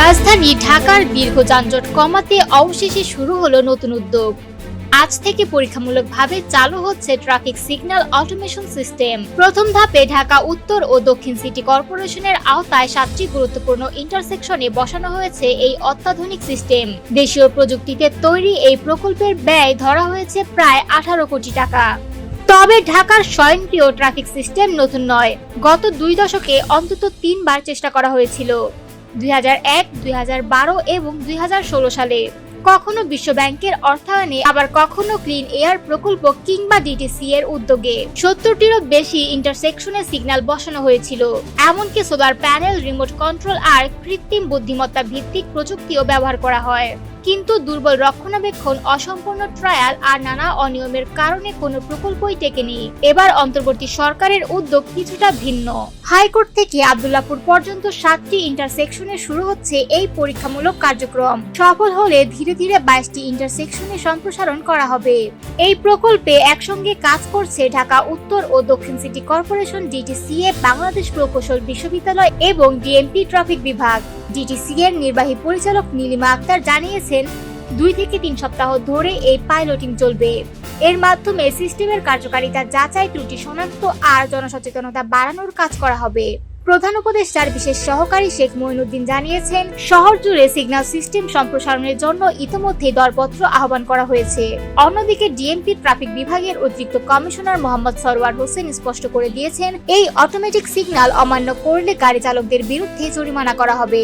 রাজধানী ঢাকার দীর্ঘ যানজট কমাতে অবশেষে শুরু হলো নতুন উদ্যোগ। আজ থেকে পরীক্ষামূলকভাবে চালু হচ্ছে ট্রাফিক সিগন্যাল অটোমেশন সিস্টেম। প্রথম ধাপে ঢাকা, উত্তর ও দক্ষিণ সিটি কর্পোরেশনের আওতায় সাতটি গুরুত্বপূর্ণ ইন্টারসেকশনে বসানো হয়েছে এই অত্যাধুনিক সিস্টেম। দেশীয় প্রযুক্তিতে তৈরি এই প্রকল্পের ব্যয় ধরা হয়েছে প্রায় আঠারো কোটি টাকা। তবে ঢাকার স্বয়ংক্রিয় ট্রাফিক সিস্টেম নতুন নয়। গত দুই দশকে অন্তত তিনবার চেষ্টা করা হয়েছিল। দুই এবং দুই হাজার ষোলো সালে। কখনো বিশ্বব্যাংকের অর্থায়নে, আবার কখনো ক্লিন এয়ার প্রকল্প কিংবা ডিটিসি এর উদ্যোগে। সত্তরটিরও বেশি ইন্টারসেকশনে সিগন্যাল বসানো হয়েছিল। এমনকি সোলার প্যানেল, রিমোট কন্ট্রোল আর কৃত্রিম বুদ্ধিমত্তা ভিত্তিক প্রযুক্তিও ব্যবহার করা হয়। কিন্তু দুর্বল রক্ষণাবেক্ষণ, অসম্পূর্ণ ট্রায়াল আর নানা অনিয়মের কারণে কোনো প্রকল্পই টেকেনি। এবার অন্তর্বর্তী সরকারের উদ্যোগ কিছুটা ভিন্ন। হাইকোর্ট থেকে আবদুল্লাপুর পর্যন্ত সাতটি ইন্টারসেকশনে শুরু হচ্ছে এই পরীক্ষামূলক কার্যক্রম। সফল হলে ধীরে ধীরে বাইশটি ইন্টারসেকশনে সম্প্রসারণ করা হবে। এই প্রকল্পে একসঙ্গে কাজ করছে ঢাকা, উত্তর ও দক্ষিণ সিটি কর্পোরেশন ডিটিসিএ বাংলাদেশ প্রকৌশল বিশ্ববিদ্যালয় এবং ডিএমপি ট্রাফিক বিভাগ। ডিটিসি এর নির্বাহী পরিচালক নীলিমা আক্তার জানিয়েছেন দুই থেকে তিন সপ্তাহ ধরে এই পাইলটিং চলবে। এর মাধ্যমে সিস্টেমের কার্যকারিতা যাচাই ত্রুটি শনাক্ত আর জনসচেতনতা বাড়ানোর কাজ করা হবে। প্রধান উপদেষ্টার বিশেষ সহকারী শেখ মঈনুদ্দিন জানিয়েছেন, শহর জুড়ে সিগন্যাল সিস্টেম সম্প্রসারণের জন্য ইতিমধ্যে দরপত্র আহ্বান করা হয়েছে। অন্যদিকে ডিএমপি ট্রাফিক বিভাগের অতিরিক্ত কমিশনার মোহাম্মদ সরওয়ার হোসেন স্পষ্ট করে দিয়েছেন, এই অটোমেটিক সিগন্যাল অমান্য করলে গাড়ি চালকদের বিরুদ্ধে জরিমানা করা হবে।